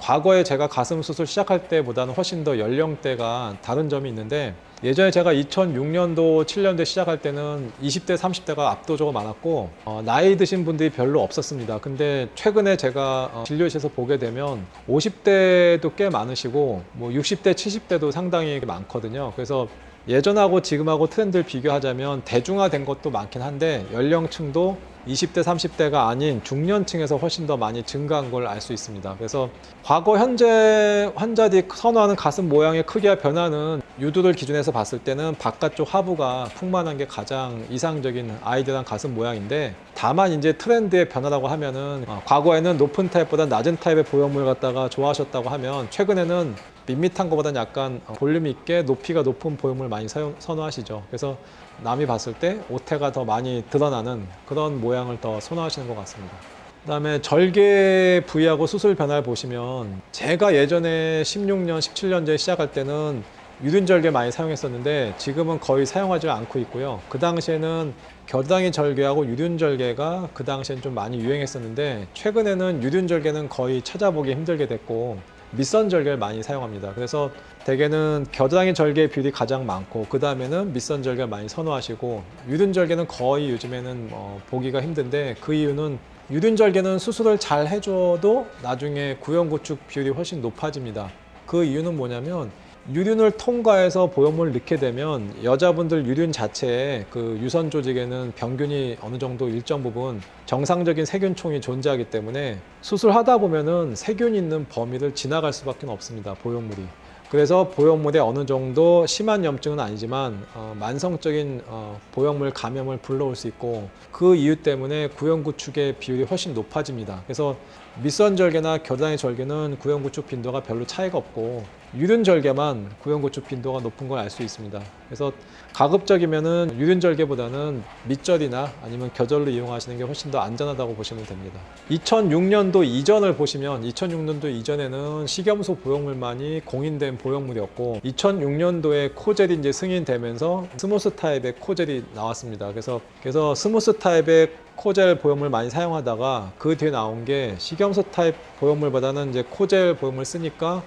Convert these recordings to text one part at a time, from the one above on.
과거에 제가 가슴 수술 시작할 때보다는 훨씬 더 연령대가 다른 점이 있는데 예전에 제가 2006년도, 7년대 시작할 때는 20대, 30대가 압도적으로 많았고 어, 나이 드신 분들이 별로 없었습니다. 근데 최근에 제가 어, 진료실에서 보게 되면 50대도 꽤 많으시고 뭐 60대, 70대도 상당히 많거든요. 그래서 예전하고 지금하고 트렌드를 비교하자면 대중화된 것도 많긴 한데 연령층도 20대, 30대가 아닌 중년층에서 훨씬 더 많이 증가한 걸 알 수 있습니다. 그래서 과거 현재 환자들이 선호하는 가슴 모양의 크기와 변화는 유두를 기준해서 봤을 때는 바깥쪽 하부가 풍만한 게 가장 이상적인 아이들한 가슴 모양인데 다만 이제 트렌드의 변화라고 하면은 어, 과거에는 높은 타입보다 낮은 타입의 보형물 갖다가 좋아하셨다고 하면 최근에는 밋밋한 것보다는 약간 어, 볼륨 있게 높이가 높은 보형물 많이 선호하시죠. 그래서 남이 봤을 때 오태가 더 많이 드러나는 그런 모양을 더 선호하시는 것 같습니다. 그다음에 절개 부위하고 수술 변화를 보시면 제가 예전에 16년, 17년째 시작할 때는 유륜 절개 많이 사용했었는데 지금은 거의 사용하지 않고 있고요. 그 당시에는 겨드랑이 절개하고 유륜 절개가 그 당시엔 좀 많이 유행했었는데 최근에는 유륜 절개는 거의 찾아보기 힘들게 됐고 밑선 절개를 많이 사용합니다. 그래서 대개는 겨드랑이 절개 비율이 가장 많고 그 다음에는 밑선 절개를 많이 선호하시고 유륜 절개는 거의 요즘에는 어, 보기가 힘든데 그 이유는 유륜 절개는 수술을 잘 해줘도 나중에 구형 구축 비율이 훨씬 높아집니다. 그 이유는 뭐냐면 유륜을 통과해서 보형물을 넣게 되면 여자분들 유륜 자체에 그 유선 조직에는 병균이 어느 정도 일정 부분 정상적인 세균총이 존재하기 때문에 수술하다 보면은 세균 있는 범위를 지나갈 수밖에 없습니다. 보형물이. 그래서 보형물에 어느 정도 심한 염증은 아니지만 어, 만성적인 어, 보형물 감염을 불러올 수 있고 그 이유 때문에 구형구축의 비율이 훨씬 높아집니다. 그래서 밑선 절개나 겨드랑이 절개는 구형구축 빈도가 별로 차이가 없고 유륜 절개만 구형구축 빈도가 높은 걸 알 수 있습니다. 그래서 가급적이면은 유륜 절개보다는 밑절이나 아니면 겨절로 이용하시는 게 훨씬 더 안전하다고 보시면 됩니다. 2006년도 이전을 보시면 2006년도 이전에는 식염소 보형물만이 공인된 보형물이었고 2006년도에 코젤이 이제 승인되면서 스무스 타입의 코젤이 나왔습니다. 그래서 그래서 스무스 타입의 코젤 보형물 많이 사용하다가 그 뒤에 나온 게 식염소 타입 보형물보다는 이제 코젤 보형물 쓰니까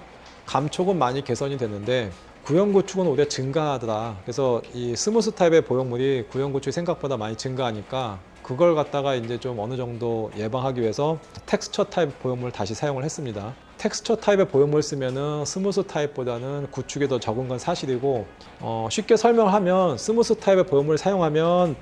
감촉은 많이 개선이 됐는데 구형 구축은 오히려 증가하더라. 그래서 이 스무스 타입의 보형물이 구형 구축이 생각보다 많이 증가하니까 그걸 갖다가 이제 좀 어느 정도 예방하기 위해서 텍스처 타입 보형물 다시 사용을 했습니다. 텍스처 타입의 보형물 쓰면은 스무스 타입보다는 구축이 더 적은 건 사실이고 어, 쉽게 설명하면 스무스 타입의 보형물 사용하면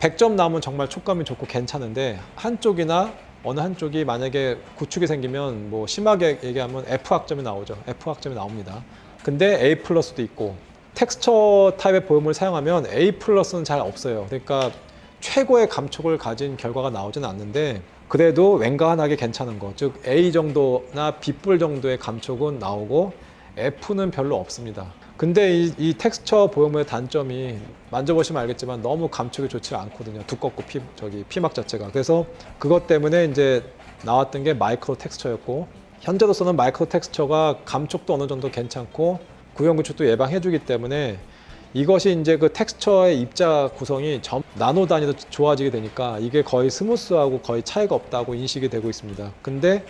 100점 나오면 정말 촉감이 좋고 괜찮은데 한쪽이나 어느 한쪽이 만약에 구축이 생기면 뭐 심하게 얘기하면 F 학점이 나오죠. F 학점이 나옵니다. 근데 A 플러스도 있고 텍스처 타입의 보형물 사용하면 A 플러스는 잘 없어요. 그러니까 최고의 감촉을 가진 결과가 나오지는 않는데 그래도 웬간하게 괜찮은 거. 즉 A 정도나 B뿔 정도의 감촉은 나오고 F는 별로 없습니다. 근데 이, 이 텍스처 보형물의 단점이 만져보시면 알겠지만 너무 감촉이 좋지 않거든요. 두껍고 피, 저기 피막 자체가. 그래서 그것 때문에 이제 나왔던 게 마이크로 텍스처였고 현재로서는 마이크로 텍스처가 감촉도 어느 정도 괜찮고 구형 구축도 예방해주기 때문에 이것이 이제 그 텍스처의 입자 구성이 점 나노 단위로 좋아지게 되니까 이게 거의 스무스하고 거의 차이가 없다고 인식이 되고 있습니다. 근데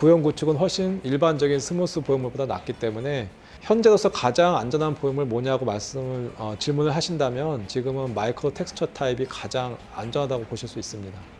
구형 구축은 훨씬 일반적인 스무스 보형물보다 낫기 때문에 현재로서 가장 안전한 보형물 뭐냐고 말씀을 어, 질문을 하신다면 지금은 마이크로 텍스처 타입이 가장 안전하다고 보실 수 있습니다.